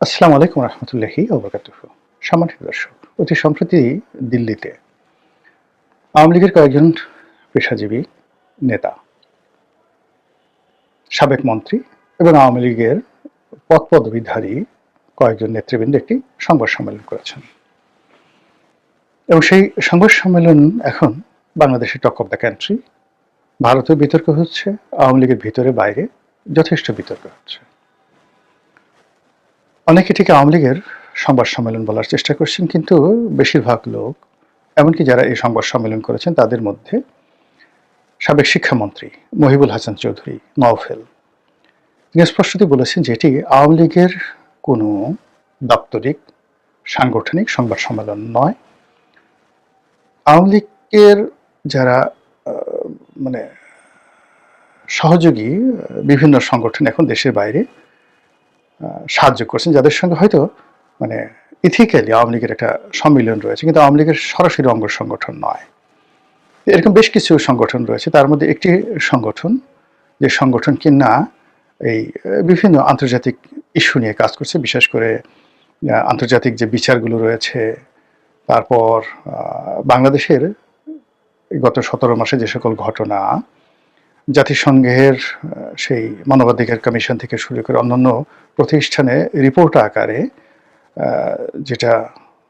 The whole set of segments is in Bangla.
আসসালামু আলাইকুম রহমতুল্লাহি ওবরকাতুহ সম্মানিত দর্শক, অতি সম্প্রতি দিল্লিতে আওয়ামী লীগের কয়েকজন পেশাজীবী নেতা, সাবেক মন্ত্রী এবং আওয়ামী লীগের পদ পদবিধারী কয়েকজন নেতৃবৃন্দ একটি সংবাদ সম্মেলন করেছেন। এবং সেই সংবাদ সম্মেলন এখন বাংলাদেশের টক অফ দ্য কান্ট্রি, ভারতেও বিতর্ক হচ্ছে, আওয়ামী লীগের ভিতরে বাইরে যথেষ্ট বিতর্ক হচ্ছে। অনেকে ঠিক আওয়ামী লীগের সংবাদ সম্মেলন বলার চেষ্টা করছেন, কিন্তু বেশিরভাগ লোক, এমনকি যারা এই সংবাদ সম্মেলন করেছেন, তাদের মধ্যে সাবেক শিক্ষামন্ত্রী মহিবুল হাসান চৌধুরী, নওফেল, তিনি স্পষ্টতই বলেছেন যে এটি আওয়ামী লীগের কোনো দাপ্তরিক, সাংগঠনিক সংবাদ সম্মেলন নয়। আওয়ামী লীগের যারা মানে সহযোগী বিভিন্ন সংগঠন এখন দেশের বাইরে সাহায্য করছেন, যাদের সঙ্গে হয়তো মানে ইথিক্যালি আওয়ামী লীগের একটা সম্মিলন রয়েছে, কিন্তু আওয়ামী লীগের সরাসরি অঙ্গ সংগঠন নয়। এরকম বেশ কিছু সংগঠন রয়েছে, তার মধ্যে একটি সংগঠন, যে সংগঠন কিনা এই বিভিন্ন আন্তর্জাতিক ইস্যু নিয়ে কাজ করছে, বিশেষ করে আন্তর্জাতিক যে বিচারগুলো রয়েছে, তারপর বাংলাদেশের গত সতেরো মাসে যে সকল ঘটনা জাতিসংঘের সেই মানবাধিকার কমিশন থেকে শুরু করে অন্যান্য প্রতিষ্ঠানে রিপোর্ট আকারে যেটা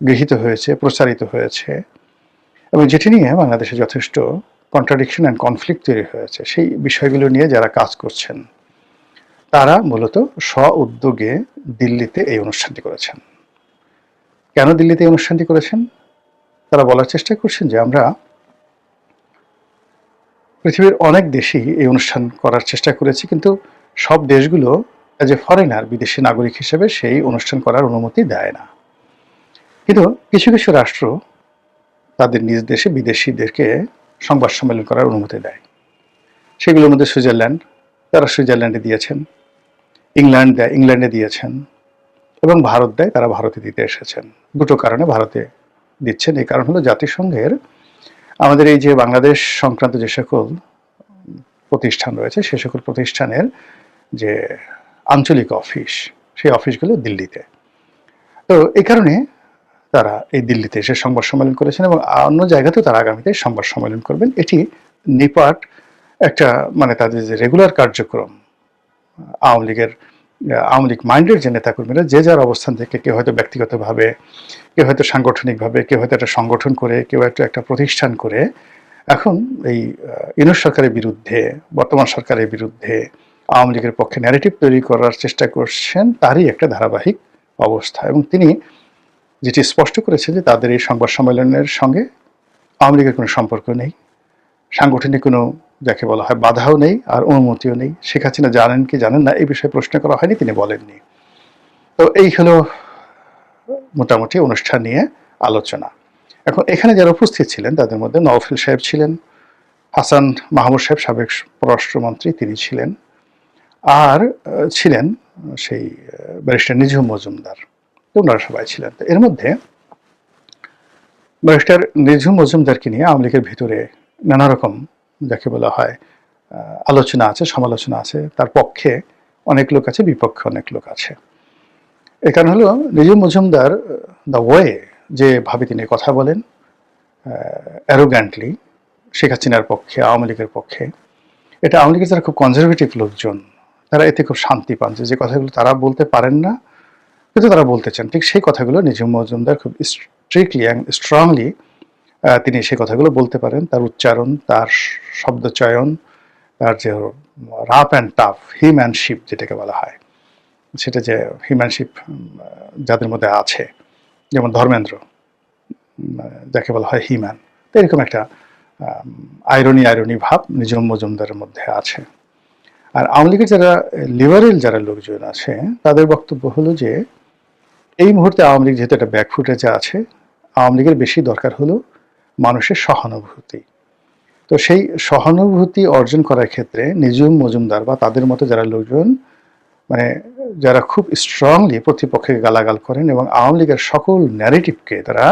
গৃহীত হয়েছে, প্রচারিত হয়েছে, এবং যেটি নিয়ে বাংলাদেশে যথেষ্ট কন্ট্রাডিকশন অ্যান্ড কনফ্লিক্ট তৈরি হয়েছে, সেই বিষয়গুলো নিয়ে যারা কাজ করছেন, তারা মূলত স্ব উদ্যোগে দিল্লিতে এই অনুষ্ঠানটি করেছেন। কেন দিল্লিতে এই অনুষ্ঠানটি করেছেন? তারা বলার চেষ্টা করছেন যে আমরা পৃথিবীর অনেক দেশই এই অনুষ্ঠান করার চেষ্টা করেছি, কিন্তু সব দেশগুলো এ ফরেনার বিদেশি নাগরিক হিসেবে সেই অনুষ্ঠান করার অনুমতি দেয় না। কিন্তু কিছু কিছু রাষ্ট্র তাদের নিজ দেশে বিদেশিদেরকে সংবাদ সম্মেলন করার অনুমতি দেয়। সেগুলোর মধ্যে সুইজারল্যান্ড, তারা সুইজারল্যান্ডে দিয়েছেন। ইংল্যান্ড দেয়, ইংল্যান্ডে দিয়েছেন। এবং ভারত দেয়, তারা ভারতে দিতে এসেছেন। দুটো কারণে ভারতে দিচ্ছেন। এই কারণ হলো জাতিসংঘের আমাদের এই যে বাংলাদেশ সংক্রান্ত যে সকল প্রতিষ্ঠান রয়েছে, সে সকল প্রতিষ্ঠানের যে আঞ্চলিক অফিস, সেই অফিসগুলো দিল্লিতে। তো এই কারণে তারা এই দিল্লিতে এসে সংবাদ সম্মেলন করেছেন এবং অন্য জায়গাতেও তারা আগামীতে সংবাদ সম্মেলন করবেন। এটি নিপাট একটা মানে তাদের যে রেগুলার কার্যক্রম, আওয়ামী লীগের আওয়ামী লীগ মাইন্ডের যে নেতাকর্মীরা, যে যার অবস্থান থেকে কেউ হয়তো ব্যক্তিগতভাবে, কেউ হয়তো সাংগঠনিকভাবে, কেউ হয়তো একটা সংগঠন করে, কেউ একটা একটা প্রতিষ্ঠান করে, এখন এই ইউনুস সরকারের বিরুদ্ধে, বর্তমান সরকারের বিরুদ্ধে আওয়ামী লীগের পক্ষে ন্যারেটিভ তৈরি করার চেষ্টা করছেন তারই একটা ধারাবাহিক অবস্থা। এবং তিনি যেটি স্পষ্ট করেছেন যে তাদের এই সংবাদ সম্মেলনের সঙ্গে আওয়ামী লীগের কোনো সম্পর্ক নেই, সাংগঠনিক কোনো যাকে বলা হয় বাধাও নেই আর অনুমতিও নেই। শেখ হাসিনা জানেন কি জানেন না, এই বিষয়ে প্রশ্ন করা হয়নি, তিনি বলেননি। তো এই হলো মোটামুটি অনুষ্ঠান নিয়ে আলোচনা। এখন এখানে যারা উপস্থিত ছিলেন, তাদের মধ্যে নওফেল সাহেব ছিলেন, হাসান মাহমুদ সাহেব, সাবেক পররাষ্ট্রমন্ত্রী, তিনি ছিলেন, আর ছিলেন সেই ব্যারিস্টার নিঝুম মজুমদার। ওনারা সবাই ছিলেন। তো এর মধ্যে ব্যারিস্টার নিঝুম মজুমদারকে নিয়ে আওয়ামী লীগের ভিতরে নানা রকম যাকে বলা হয় আলোচনা আছে, সমালোচনা আছে, তার পক্ষে অনেক লোক আছে, বিপক্ষে অনেক লোক আছে। এ কারণ হলো নিঝুম মজুমদার দ্য ওয়ে যে ভাবে তিনি কথা বলেন অ্যারোগ্যান্টলি শেখ হাসিনার পক্ষে, আওয়ামী লীগের পক্ষে, এটা আওয়ামী লীগের যারা খুব কনজারভেটিভ লোকজন, তারা এতে খুব শান্তি পান যে কথাগুলো তারা বলতে পারেন না, কিন্তু তারা বলতে চান। ঠিক সেই কথাগুলো নিঝুম মজুমদার খুব স্ট্রিক্টলি অ্যান্ড স্ট্রংলি তিনি সে কথাগুলো বলতে পারেন। তার উচ্চারণ, তার শব্দ চয়ন তার যে রাফ অ্যান্ড টাফ হিম্যানশিপ যেটাকে বলা হয়, সেটা যে হিম্যানশিপ যাদের মধ্যে আছে, যেমন ধর্মেন্দ্র যাকে বলা হয় হিম্যান তো এরকম একটা আইরনি আইরনি ভাব নিজম মজুমদারের মধ্যে আছে। আর আওয়ামী লীগের যারা লিবারেল যারা লোকজন আছে, তাদের বক্তব্য হলো যে, এই মুহূর্তে আওয়ামী লীগ যেহেতু একটা ব্যাকফুটেজে আছে, আওয়ামী লীগের বেশি দরকার হলো মানুষের সহানুভূতি। তো সেই সহানুভূতি অর্জন করার ক্ষেত্রে নিজুম, মজুমদার বা তাদের মতো যারা লোকজন মানে যারা খুব স্ট্রংলি প্রতিপক্ষকে গালাগাল করেন এবং আওয়ামী লীগের সকল ন্যারেটিভকে তারা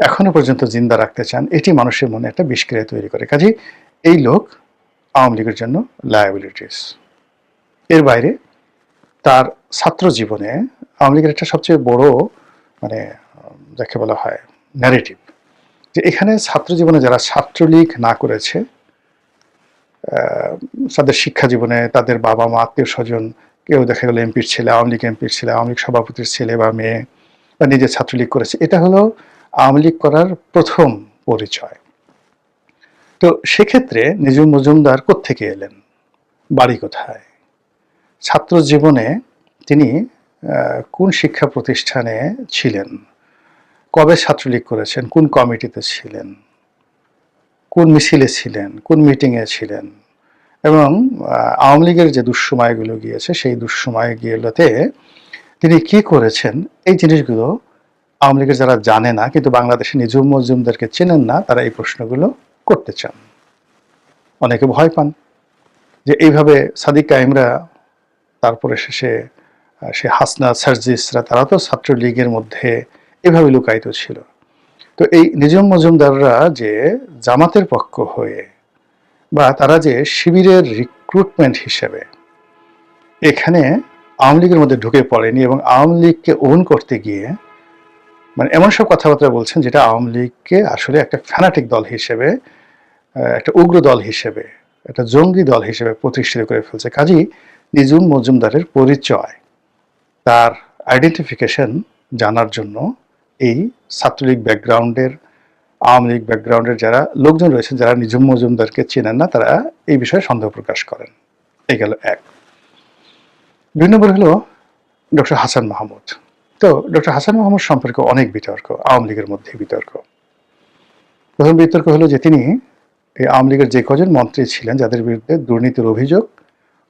এখনও পর্যন্ত জিন্দা রাখতে চান, এটি মানুষের মনে একটা বিষক্রিয়া তৈরি করে। কাজে এই লোক আওয়ামী লীগের জন্য লায়াবিলিটিস এর বাইরে তার ছাত্র জীবনে আওয়ামী লীগের একটা সবচেয়ে বড় মানে যাকে বলা হয় ন্যারেটিভ যে এখানে ছাত্র জীবনে যারা ছাত্রলীগ না করেছে তাদের শিক্ষা জীবনে তাদের বাবা মা, আত্মীয় স্বজন, কেউ দেখা গেল এমপির ছেলে, আওয়ামী লীগ এমপির ছেলে, আওয়ামী লীগ সভাপতির ছেলে বা মেয়ে বা নিজে ছাত্রলীগ করেছে, এটা হলো আওয়ামী লীগ করার প্রথম পরিচয়। তো সেক্ষেত্রে নিজুম মজুমদার কোত্থেকে এলেন? বাড়ি কোথায়? ছাত্র জীবনে তিনি কোন শিক্ষা প্রতিষ্ঠানে ছিলেন? কবে ছাত্রলীগ করেছেন? কোন কমিটিতে ছিলেন? কোন মিছিলে ছিলেন? কোন মিটিংয়ে ছিলেন? এবং আওয়ামী লীগের যে দুঃসময়গুলো গিয়েছে, সেই দুঃসময়গুলোতে তিনি কি করেছেন? এই জিনিসগুলো আওয়ামী লীগের যারা জানে না, কিন্তু বাংলাদেশে নিজুম মজুমদেরকে চেনেন না, তারা এই প্রশ্নগুলো করতে চান। অনেকে ভয় পান যে এইভাবে সাদিক কাইমরা তারপরে শেষে সে হাসনা সার্জিসরা, তারা তো ছাত্রলীগের মধ্যে এভাবে লুকায়িত ছিল। তো এই নিজম মজুমদাররা যে জামাতের পক্ষ হয়ে বা তারা যে শিবিরের রিক্রুটমেন্ট হিসেবে এখানে আওয়ামী লীগের মধ্যে ঢুকে পড়েনি এবং আওয়ামী লীগকে ওন করতে গিয়ে মানে এমন সব কথাবার্তা বলছেন যেটা আওয়ামী লীগকে আসলে একটা ফ্যানাটিক দল হিসেবে একটা উগ্র দল হিসেবে, একটা জঙ্গি দল হিসেবে প্রতিষ্ঠিত করে ফেলছে। কাজী নিজুম মজুমদারের পরিচয়, তার আইডেন্টিফিকেশন জানার জন্য এই ছাত্রলীগ ব্যাকগ্রাউন্ডের আওয়ামী লীগ ব্যাকগ্রাউন্ডের যারা লোকজন রয়েছেন, যারা নিজুম মজুমদারকে চেনেন না, তারা এই বিষয়ে সন্দেহ প্রকাশ করেন। এই গেল এক। দুই নম্বর হলো ডক্টর হাসান মাহমুদ। তো ডক্টর হাসান মাহমুদ সম্পর্কে অনেক বিতর্ক, আওয়ামী লীগের মধ্যে বিতর্ক। প্রথম বিতর্ক হলো যে তিনি এই আওয়ামী লীগের যে কজন মন্ত্রী ছিলেন, যাদের বিরুদ্ধে দুর্নীতির অভিযোগ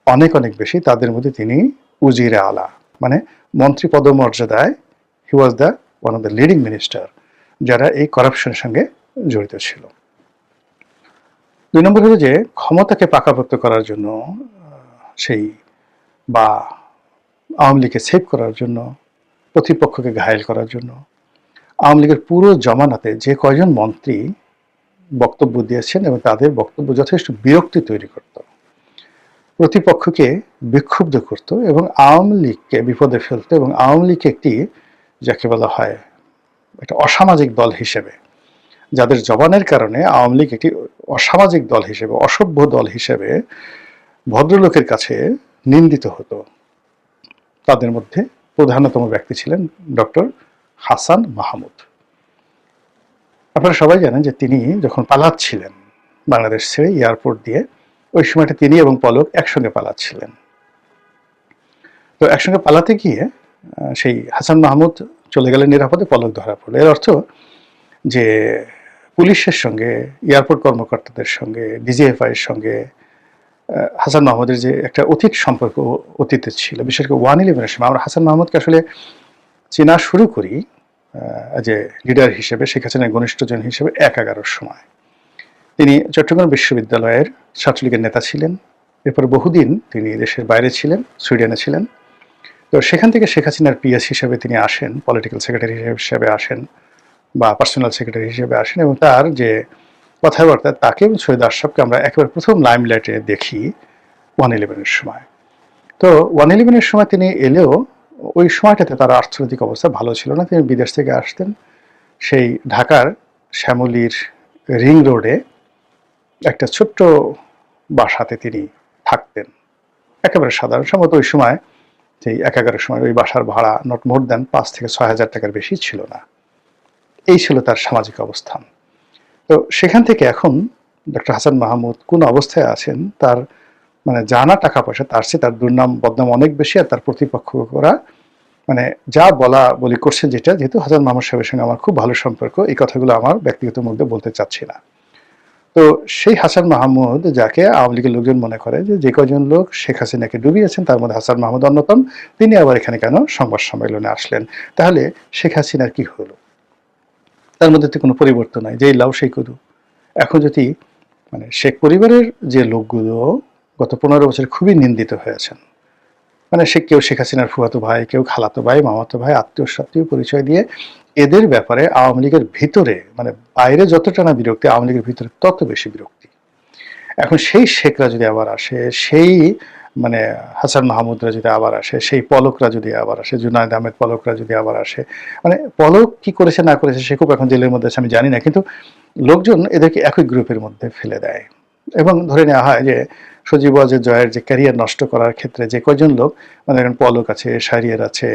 অনেক অনেক বেশি, তাদের মধ্যে তিনি উজিরে আলা মানে মন্ত্রী পদমর্যাদায় he was the one of the leading minister যারা এই করাপশনের সঙ্গে জড়িত ছিল। দুই নম্বর হলো যে, ক্ষমতাকে পাকাপোক্ত করার জন্য সেই বা আওয়ামী লীগকে সেভ করার জন্য, প্রতিপক্ষকে ঘায়েল করার জন্য, আওয়ামী লীগের পুরো জমানাতে যে কয়জন মন্ত্রী বক্তব্য দিয়েছেন এবং তাদের বক্তব্য যথেষ্ট বিরক্তি তৈরি করত, প্রতিপক্ষকে বিক্ষুব্ধ করত এবং আওয়ামী লীগকে বিপদে ফেলত এবং আওয়ামী লীগকে একটি যাকে বলা হয় একটা অসামাজিক দল হিসেবে, যাদের জবানের কারণে আওয়ামী লীগ একটি অসামাজিক দল হিসেবে, অসভ্য দল হিসেবে ভদ্রলোকের কাছে নিন্দিত হতো। তাদের মধ্যে প্রধানতম ব্যক্তি ছিলেন ডক্টর হাসান মাহমুদ। আপনারা সবাই জানেন যে তিনি যখন পালাচ্ছিলেন বাংলাদেশ ছেড়ে এয়ারপোর্ট দিয়ে, ওই সময়টা তিনি এবং পলক একসঙ্গে পালাচ্ছিলেন। তো একসঙ্গে পালাতে গিয়ে সেই হাসান মাহমুদ চলে গেলেন নিরাপদে পলক ধরা পড়ল। এর অর্থ যে পুলিশের সঙ্গে, এয়ারপোর্ট কর্মকর্তাদের সঙ্গে ডিজিএফআই এর সঙ্গে হাসান মাহমুদের যে একটা অতীত সম্পর্ক অতীতে ছিল, বিশেষ করে ওয়ান ইলেভেনের সময়, আমরা হাসান মাহমুদকে আসলে চেনা শুরু করি যে লিডার হিসেবে, শেখ হাসিনার ঘনিষ্ঠজন হিসেবে এক এগারোর সময়। তিনি চট্টগ্রাম বিশ্ববিদ্যালয়ের ছাত্রলীগের নেতা ছিলেন। এরপর বহুদিন তিনি দেশের বাইরে ছিলেন, সুইডেনে ছিলেন। তো সেখান থেকে শেখ হাসিনার পিএস হিসেবে তিনি আসেন পলিটিক্যাল সেক্রেটারি হিসেবে আসেন বা পার্সোনাল সেক্রেটারি হিসেবে আসেন এবং তার যে কথাবার্তা তাকে এবং সৈয়দ আশরাফকে আমরা একেবারে প্রথম লাইমলাইটে দেখি ওয়ান ইলেভেনের সময়। তো ওয়ান ইলেভেনের সময় তিনি এলেও ওই সময়টাতে তার অর্থনৈতিক অবস্থা ভালো ছিল না। তিনি বিদেশ থেকে আসতেন। সেই ঢাকার শ্যামলির রিং রোডে একটা ছোট্ট বাসাতে তিনি থাকতেন। একেবারে সাধারণ সম্ভবত ওই সময় সেই এক এগারোর সময় ওই বাসার ভাড়া নট মোর দেন পাঁচ থেকে ছয় হাজার টাকার বেশি ছিল না। এই ছিল তার সামাজিক অবস্থান। তো সেখান থেকে এখন ডক্টর হাসান মাহমুদ কোন অবস্থায় আছেন, তার মানে জানা টাকা পয়সা, তার চেয়ে তার দুর্নাম, বদনাম অনেক বেশি আর তার প্রতিপক্ষরা মানে যা বলা বলি করছে যেটা, যেহেতু হাসান মাহমুদ সাহেবের সঙ্গে আমার খুব ভালো সম্পর্ক, এই কথাগুলো আমার ব্যক্তিগত মধ্যে বলতে চাচ্ছি না। তো সেই হাসান মাহমুদ, যাকে আওয়ামী লীগের লোকজন মনে করে যে যে কজন লোক শেখ হাসিনাকে ডুবিয়েছেন, তার মধ্যে হাসান মাহমুদ অন্যতম, তিনি আবার এখানে কেন সংবাদ সম্মেলনে আসলেন? তাহলে শেখ হাসিনার কি হলো? তার মধ্যে তো কোনো পরিবর্তন নাই, যেই লাউ সেই কদু। এখন যদি মানে শেখ পরিবারের যে লোকগুলো গত পনেরো বছর খুবই নিন্দিত হয়েছেন মানে সে কেউ শেখ হাসিনার ফুয়াতো ভাই, কেউ খালাতো ভাই, মামাতো ভাই আত্মীয় সাত্মীয় পরিচয় দিয়ে এদের ব্যাপারে আওয়ামী লীগের ভিতরে মানে বাইরে যতটা না বিরক্তি, আওয়ামী লীগের ভিতরে তত বেশি বিরক্তি। এখন সেই শেখরা যদি আবার আসে, সেই মানে হাসান মাহমুদরা যদি আবার আসে, সেই পলকরা যদি আবার আসে, জুনায়দ আহমেদ পলকরা যদি আবার আসে মানে পলক কি করেছে, না করেছে, সে খুব এখন জেলের মধ্যে আছে, আমি জানি না, কিন্তু লোকজন এদেরকে একই গ্রুপের মধ্যে ফেলে দেয়। এবং ধরে নেওয়া হয় যে সজীব ওয়াজেদ জয়ের যে ক্যারিয়ার নষ্ট করার ক্ষেত্রে যে কয়জন লোক মানে পলক আছে শারিয়ার আছে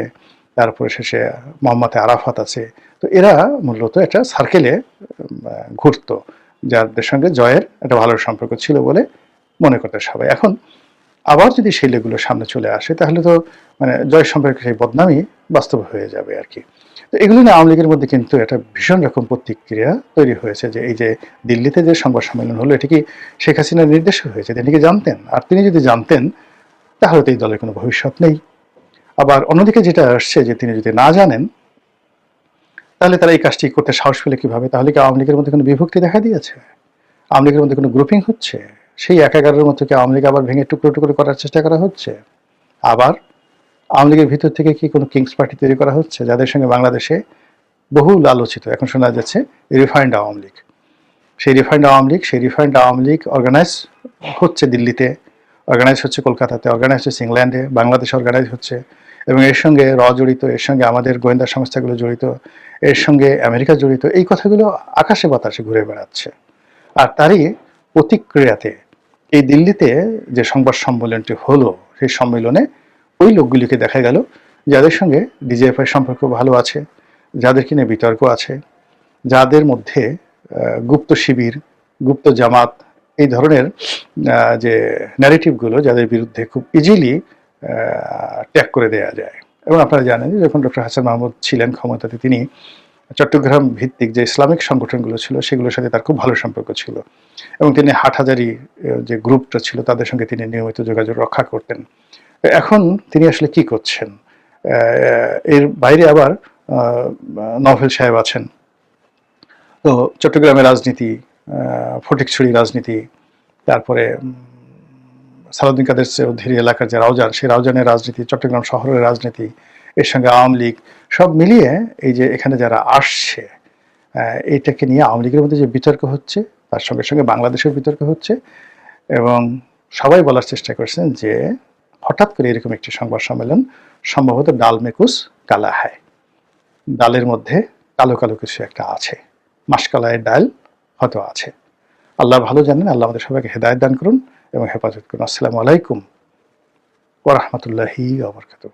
তারপরে শেষে মোহাম্মদ আরাফাত আছে। তো এরা মূলত একটা সার্কেলে ঘুরত, যাদের সঙ্গে জয়ের একটা ভালো সম্পর্ক ছিল বলে মনে করতে সবাই। এখন আবার যদি সেই লেগুলো সামনে চলে আসে, তাহলে তো মানে জয় সম্পর্কে সেই বদনামই বাস্তব হয়ে যাবে আর কি। তো এগুলো নিয়ে আওয়ামী লীগের মধ্যে কিন্তু একটা ভীষণ রকম প্রতিক্রিয়া তৈরি হয়েছে যে এই যে দিল্লিতে যে সংবাদ সম্মেলন হলো, এটি কি শেখ হাসিনার নির্দেশে হয়েছে? তিনি কি জানতেন? আর তিনি যদি জানতেন, তাহলে তো এই দলের কোনো ভবিষ্যৎ নেই। আবার অন্যদিকে যেটা আসছে যে তিনি যদি না জানেন, তাহলে তারা এই কাজটি করতে সাহস পেলে কীভাবে? তাহলে কি আওয়ামী লীগের মধ্যে কোনো বিভক্তি দেখা দিয়েছে? আওয়ামী লীগের মধ্যে কোনো গ্রুপিং হচ্ছে? সেই এক এগারোর মতো কি আওয়ামী লীগ আবার ভেঙে টুকরো টুকরো করার চেষ্টা করা হচ্ছে? আবার আওয়ামী লীগের ভিতর থেকে কি কোনো কিংস পার্টি তৈরি করা হচ্ছে? যাদের সঙ্গে বাংলাদেশে বহু আলোচিত, এখন শোনা যাচ্ছে রিফাইন্ড আওয়ামী লীগ। সেই রিফাইন্ড আওয়ামী লীগ, সেই রিফাইন্ড আওয়ামী লীগ অর্গানাইজ হচ্ছে দিল্লিতে অর্গানাইজ হচ্ছে কলকাতাতে অর্গানাইজ হচ্ছে ইংল্যান্ডে, বাংলাদেশে অর্গানাইজ হচ্ছে। এবং এর সঙ্গে র জড়িত, এর সঙ্গে আমাদের গোয়েন্দা সংস্থাগুলো জড়িত, এর সঙ্গে আমেরিকা জড়িত, এই কথাগুলো আকাশে বাতাসে ঘুরে বেড়াচ্ছে। আর তারই প্রতিক্রিয়াতে এই দিল্লিতে যে সংবাদ সম্মেলনটি হলো, সেই সম্মেলনে ওই লোকগুলিকে দেখা গেল যাদের সঙ্গে ডিজিএফআই সম্পর্ক ভালো আছে, যাদের কিনে বিতর্ক আছে, যাদের মধ্যে গুপ্ত শিবির, গুপ্ত জামাত, এই ধরনের যে ন্যারেটিভগুলো যাদের বিরুদ্ধে খুব ইজিলি ত্যাগ করে দেওয়া যায়। এবং আপনারা জানেন যে যখন ডক্টর হাসান মাহমুদ ছিলেন ক্ষমতাতে, তিনি চট্টগ্রাম ভিত্তিক যে ইসলামিক সংগঠনগুলো ছিল, সেগুলোর সাথে তার খুব ভালো সম্পর্ক ছিল। এবং তিনি হাটহাজারি যে গ্রুপটা ছিল, তাদের সঙ্গে তিনি নিয়মিত যোগাযোগ রক্ষা করতেন। এখন তিনি আসলে কি করছেন? এর বাইরে আবার নভেল সাহেব আছেন। তো চট্টগ্রামের রাজনীতি ফটিকছড়ি রাজনীতি, তারপরে সালাউদ্দিন কাদের চৌধুরী এলাকার যে রাউজান, সেই রাউজানের রাজনীতি, চট্টগ্রাম শহরের রাজনীতি এর সঙ্গে আওয়ামী লীগ, সব মিলিয়ে এই যে এখানে যারা আসছে এইটাকে নিয়ে আওয়ামী লীগের মধ্যে যে বিতর্ক হচ্ছে, তার সঙ্গে সঙ্গে বাংলাদেশের বিতর্ক হচ্ছে এবং সবাই বলার চেষ্টা করছেন যে হঠাৎ করে এরকম একটি সংবাদ সম্মেলন সম্ভবত ডাল মেকুস কালা হায় ডালের মধ্যে কালো কালো কিছু একটা আছে মাসকালায়ের ডাল হয়তো আছে। আল্লাহ ভালো জানেন, আল্লাহ আমাদের সবাইকে হেদায়ত দান করুন। এবং হেফাজত করুন। আসসালামু আলাইকুম ওরহমতুল্লাহি আবরকাতুহ